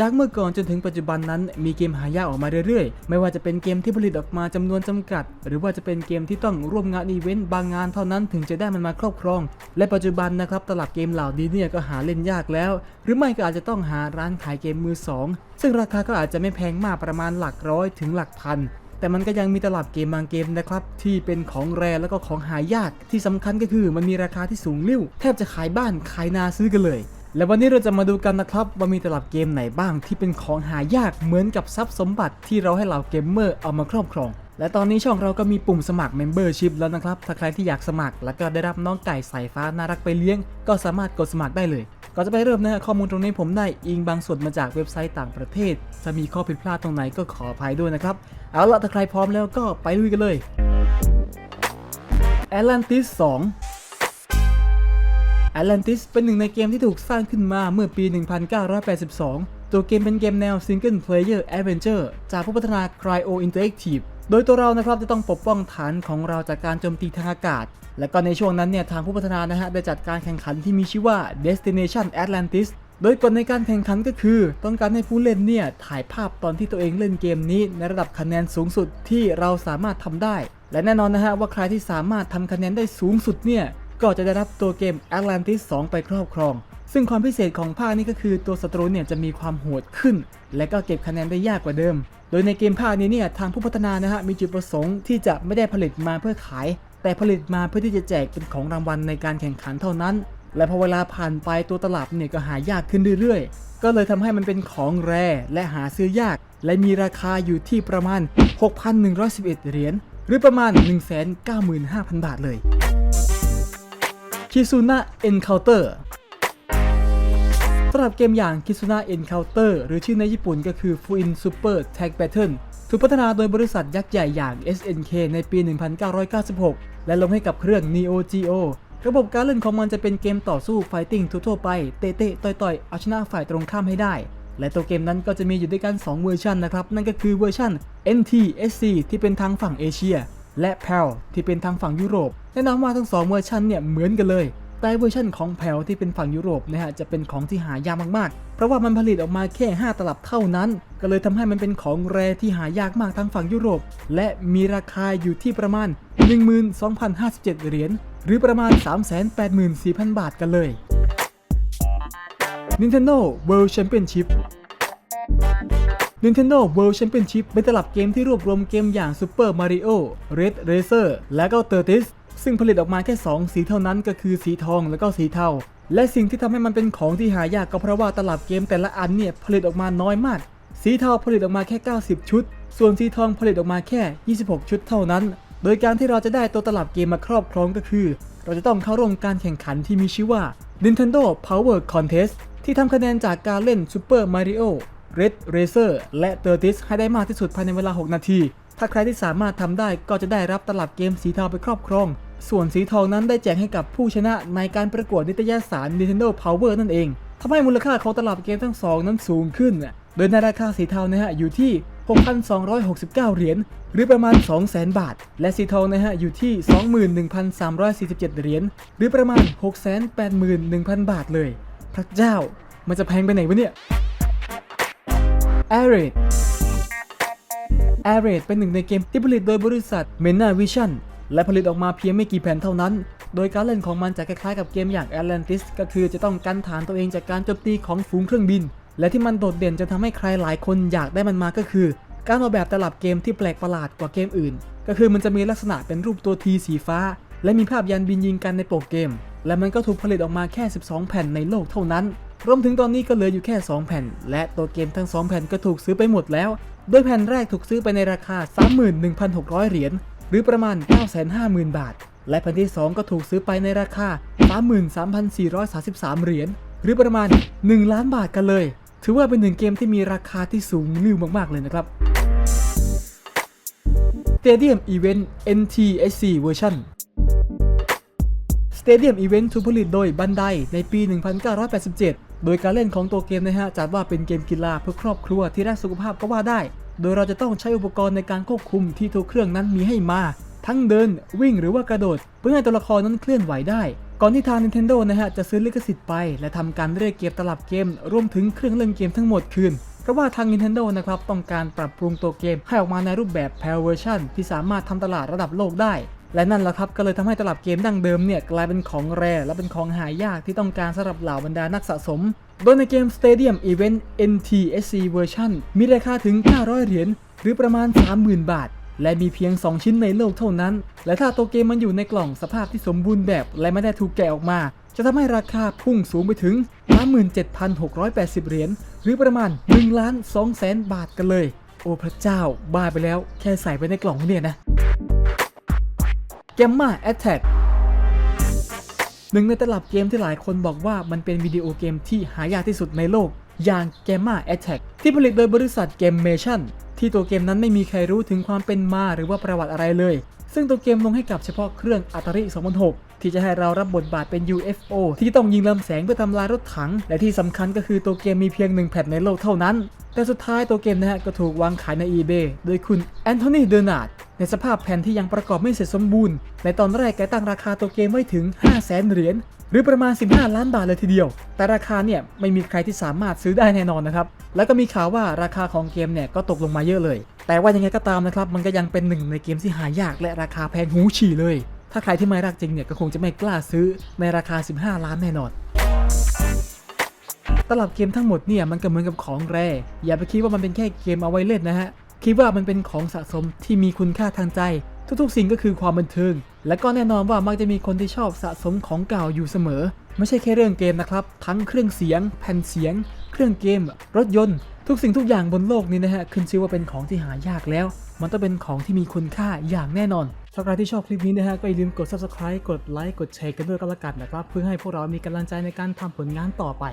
จากเมื่อก่อนจนถึงปัจจุบันนั้น มีเกมหายากออกมาเรื่อยๆ ไม่ว่าจะเป็นเกมที่ผลิตออกมาจำนวนจำกัด หรือว่าจะเป็นเกมที่ต้องร่วมงานอีเวนต์บางงานเท่านั้นถึงจะได้มันมาครอบครอง และปัจจุบันนะครับตลับเกมเหล่านี้เนี่ยก็หาเล่นยากแล้ว หรือไม่ก็อาจจะต้องหาร้านขายเกมมือสองซึ่งราคาก็อาจจะไม่แพงมากประมาณหลักร้อยถึงหลักพันแต่มันก็ยังมีตลับเกมบางเกมนะครับ ที่เป็นของแรแล้วก็ของหายากที่สำคัญก็คือมันมีราคาที่สูงลิ่วแทบจะขายบ้านขายนาซื้อกันเลย และวันนี้เราจะมาดูกันนะครับว่ามีตลับเกมไหนบ้างที่เป็นของหายากเหมือนกับทรัพย์สมบัติที่เราให้เหล่าเกมเมอร์เอามาครอบครอง และตอนนี้ช่องเราก็มีปุ่มสมัคร Membership แล้วนะครับ ถ้าใครที่อยากสมัคร แล้วก็ได้รับน้องไก่สายฟ้าน่ารักไปเลี้ยง ก็สามารถกดสมัครได้เลยก่อนจะไปเริ่มนะฮะข้อมูลตรงนี้ผมได้อิงบางส่วนมาจากเว็บไซต์ต่างประเทศถ้ามีข้อผิดพลาดตรงไหนก็ขออภัยด้วยนะครับเอาละถ้าใครพร้อมแล้วก็ไปลุยกันเลย Atlantis 2 Atlantis เป็นหนึ่งในเกมที่ถูกสร้างขึ้นมาเมื่อปี 1982 ตัวเกมเป็นเกมแนว Single Player Adventure จากผู้พัฒนา Cryo Interactive โดยตัวเรานะครับจะต้องปกป้องฐานของเราจากการโจมตีทางอากาศ และก็ในช่วงนั้นเนี่ยทางผู้พัฒนานะฮะได้จัดการแข่งขันที่มีชื่อว่า Destination Atlantis โดยกฎในการแข่งขันก็คือ ต้องการให้ผู้เล่นเนี่ยถ่ายภาพตอนที่ตัวเองเล่นเกมนี้ ในระดับคะแนนสูงสุดที่เราสามารถทำได้ และแน่นอนนะฮะว่าใครที่สามารถทำคะแนนได้สูงสุดเนี่ย ก็จะได้รับตัวเกม Atlantis 2 ไปครอบครอง ซึ่งความพิเศษของภาคนี้ก็คือตัวศัตรูเนี่ยจะมีความโหดขึ้น และก็เก็บคะแนนได้ยากกว่าเดิม โดยในเกมภาคนี้เนี่ยทางผู้พัฒนานะฮะมีจุดประสงค์ที่จะไม่ได้ผลิตมาเพื่อขาย แต่ผลิตมาเพื่อที่จะแจกเป็นของรางวัลในการแข่งขันเท่านั้น และพอเวลาผ่านไปตัวตลับเนี่ยก็หายากขึ้นเรื่อยๆ ก็เลยทำให้มันเป็นของแรและหาซื้อยาก และมีราคาอยู่ที่ประมาณ 6,111 เหรียญหรือประมาณ 195,000 บาทเลย คิซุนะ Encounter สำหรับเกมอย่าง Kizuna Encounter หรือชื่อในญี่ปุ่นก็คือ Fuin Super Tag Battle ถูกพัฒนาโดยบริษัทยักษ์ใหญ่อย่าง SNK ในปี 1996 และลงให้กับเครื่อง Neo Geo ระบบการเล่นของมันจะเป็นเกมต่อสู้ไฟติ้งทั่วๆไป เตะๆต่อยๆเอาชนะฝ่ายตรงข้ามให้ได้ และตัวเกมนั้นก็จะมีอยู่ด้วยกัน 2 เวอร์ชันนะครับ นั่นก็คือเวอร์ชัน NTSC ที่เป็นทางฝั่งเอเชีย และ PAL ที่เป็นทางฝั่งยุโรป แนะนำว่าทั้ง2เวอร์ชันเนี่ยเหมือนกันเลย แต่เวอร์ชันของ PAL ที่เป็นฝั่งยุโรปนะฮะจะเป็นของที่หายากมากๆ เพราะว่ามันผลิตออกมาแค่ 5 ตลับเท่านั้น ก็เลยทำให้มันเป็นของแรที่หายากมากทั้งฝั่งยุโรป และมีราคาอยู่ที่ประมาณ 12,057 เหรียญหรือประมาณ 384,000 บาทกันเลย Nintendo World Championship Nintendo World Championship เป็นตลับเกมที่รวบรวมเกมอย่าง Super Mario, Red Racer และก็ Tetris ซึ่งผลิตออกมาแค่ 2 สีเท่านั้นก็คือสีทองและก็สีเทา และสิ่งที่ทำให้มันเป็นของที่หายากก็เพราะว่าตลับเกมแต่ละอันเนี่ยผลิตออกมาน้อยมาก สีเทาผลิตออกมาแค่ 90 ชุด ส่วนสีทองผลิตออกมาแค่ 26 ชุดเท่านั้น โดยการที่เราจะได้ตัวตลับเกมมาครอบครองก็คือ เราจะต้องเข้าร่วมการแข่งขันที่มีชื่อว่า Nintendo Power Contest ที่ทำคะแนนจากการเล่น Super Mario Red Racer และ Tetris ให้ได้มากที่สุดภายในเวลา 6 นาที ถ้าใครที่สามารถทำได้ก็จะได้รับตลับเกมสีเทาไปครอบครอง ส่วนสีทองนั้นได้แจกให้กับผู้ชนะในการประกวดนิตยสาร Nintendo Power นั่นเองทำให้มูลค่าของตลับเกมทั้งสองนั้นสูงขึ้น โดยในราคาสีเทานะฮะอยู่ที่ 6,269 เหรียญ หรือประมาณ 200,000 บาท และสีทองนะฮะอยู่ที่ 21,347 เหรียญ หรือประมาณ 681,000 บาทเลย พระเจ้า มันจะแพงไปไหนวะเนี่ย a r r a d a r r a d เป็นหนึ่งในเกมที่ผลิตโดยบริษัท Mena Vision และผลิตออกมาเพียงไม่กี่แผ่นเท่านั้น โดยการเล่นของมันจะคล้ายๆกับเกมอย่าง Atlantis ก็คือจะต้องกันฐานตัวเองจากการโจมตีของฝูงเครื่องบิน และที่มันโดดเด่นจนทำให้ใครหลายคนอยากได้มันมาก็คือ การออกแบบตลับเกมที่แปลกประหลาดกว่าเกมอื่น ก็คือมันจะมีลักษณะเป็นรูปตัวทีสีฟ้า และมีภาพยานบินยิงกันในโปรเกม และมันก็ถูกผลิตออกมาแค่ 12 แผ่นในโลกเท่านั้น รวมถึงตอนนี้ก็เหลืออยู่แค่ 2 แผ่น และตัวเกมทั้ง 2 แผ่นก็ถูกซื้อไปหมดแล้ว โดยแผ่นแรกถูกซื้อไปในราคา 31,600 เหรียญ หรือประมาณ 950,000 บาท และแผ่นที่ 2 ก็ถูกซื้อไปในราคา 33,433 เหรียญ หรือประมาณ 1 ล้านบาทกันเลย ถือว่าเป็นหนึ่งเกมที่มีราคาที่สูงลิ่วมากๆเลยนะครับ Stadium Event NTSC Version Stadium Event ถูกผลิตโดยบันไดในปี 1987 โดยการเล่นของตัวเกมนะฮะจัดว่าเป็นเกมกีฬาเพื่อครอบครัวที่รักสุขภาพก็ว่าได้ โดยเราจะต้องใช้อุปกรณ์ในการควบคุมที่ตัวเครื่องนั้นมีให้มา ทั้งเดินวิ่งหรือว่ากระโดด เพื่อให้ตัวละครนั้นเคลื่อนไหวได้ ก่อนที่ทาง Nintendo นะฮะจะซื้อลิขสิทธิ์ไป และทำการเรียกเก็บตลับเกม รวมถึงเครื่องเล่นเกมทั้งหมดคืนเพราะว่าทาง Nintendo นะครับต้องการปรับปรุงตัวเกมให้ออกมาในรูปแบบ PAL version ที่สามารถทำตลาดระดับโลกได้ และนั่นแหละครับก็เลยทำให้ตลับเกมดั้งเดิมเนี่ยกลายเป็นของแรและเป็นของหายากที่ต้องการสำหรับเหล่าบรรดานักสะสม โดยในเกม Stadium Event NTSC Version มีราคาถึง 900 เหรียญหรือประมาณ 30,000 บาท และมีเพียง 2 ชิ้นในโลกเท่านั้น และถ้าตัวเกมมันอยู่ในกล่องสภาพที่สมบูรณ์แบบและไม่ได้ถูกแกะออกมา จะทำให้ราคาพุ่งสูงไปถึง 37,680 เหรียญหรือประมาณ1ล้าน2แสนบาทกันเลย โอ้พระเจ้าบ้าไปแล้วแค่ใส่ไปในกล่องเนี่ยนะ Gamma Attack หนึ่งในตลับเกมที่หลายคนบอกว่ามันเป็นวิดีโอเกมที่หายากที่สุดในโลก อย่าง Gamma Attack ที่ผลิตโดยบริษัท Gamation ที่ตัวเกมนั้นไม่มีใครรู้ถึงความเป็นมาหรือว่าประวัติอะไรเลย ซึ่งตัวเกมลงให้กับเฉพาะเครื่อง Atari 2006 ที่จะให้เรารับบทบาทเป็น UFO ที่ต้องยิงลำแสงเพื่อทำลายรถถัง และที่สำคัญก็คือตัวเกมมีเพียงหนึ่งแผ่นในโลกเท่านั้น แต่สุดท้ายตัวเกมนะฮะก็ถูกวางขายใน eBay โดยคุณแอนโทนี เดอร์นาร์ด ในสภาพแผ่นที่ยังประกอบไม่เสร็จสมบูรณ์ ในตอนแรกแกตั้งราคาตัวเกมไว้ถึง 5 0 0แสนเหรียญหรือประมาณ 15 ล้านบาทเลยทีเดียว แต่ราคาเนี่ยไม่มีใครที่สามารถซื้อได้แน่นอนนะครับ แล้วก็มีข่าวว่าราคาของเกมเนี่ยก็ตกลงมาเยอะเลย แต่ว่ายังไงก็ตามนะครับ มันก็ยังเป็นหนึ่งในเกมที่หายากและราคาแพงหูฉี่เลย ถ้าใครที่ไม่รักจริงเนี่ยก็คงจะไม่กล้าซื้อในราคา 15 ล้านแน่นอนตลับเกมทั้งหมดเนี่ยมันก็เหมือนกับของแร่อย่าไปคิดว่ามันเป็นแค่เกมเอาไว้เล่นนะฮะ คิดว่ามันเป็นของสะสมที่มีคุณค่าทางใจ ทุกๆ สิ่งก็คือความบันเทิง และก็แน่นอนว่ามักจะมีคนที่ชอบสะสมของเก่าอยู่เสมอ ไม่ใช่แค่เรื่องเกมนะครับ ทั้งเครื่องเสียง แผ่นเสียง เครื่องเกม รถยนต์ ทุกสิ่งทุกอย่างบนโลกนี้นะฮะขึ้นชื่อว่าเป็นของที่หายากแล้ว มันต้องเป็นของที่มีคุณค่าอย่างแน่นอนสำหรับใครที่ชอบคลิปนี้นะฮะก็อย่าลืมกด subscribe กดไลค์กดแชร์กันด้วยก็แล้วกันนะครับ เพื่อให้พวกเรามีกำลังใจในการทำผลงานต่อไป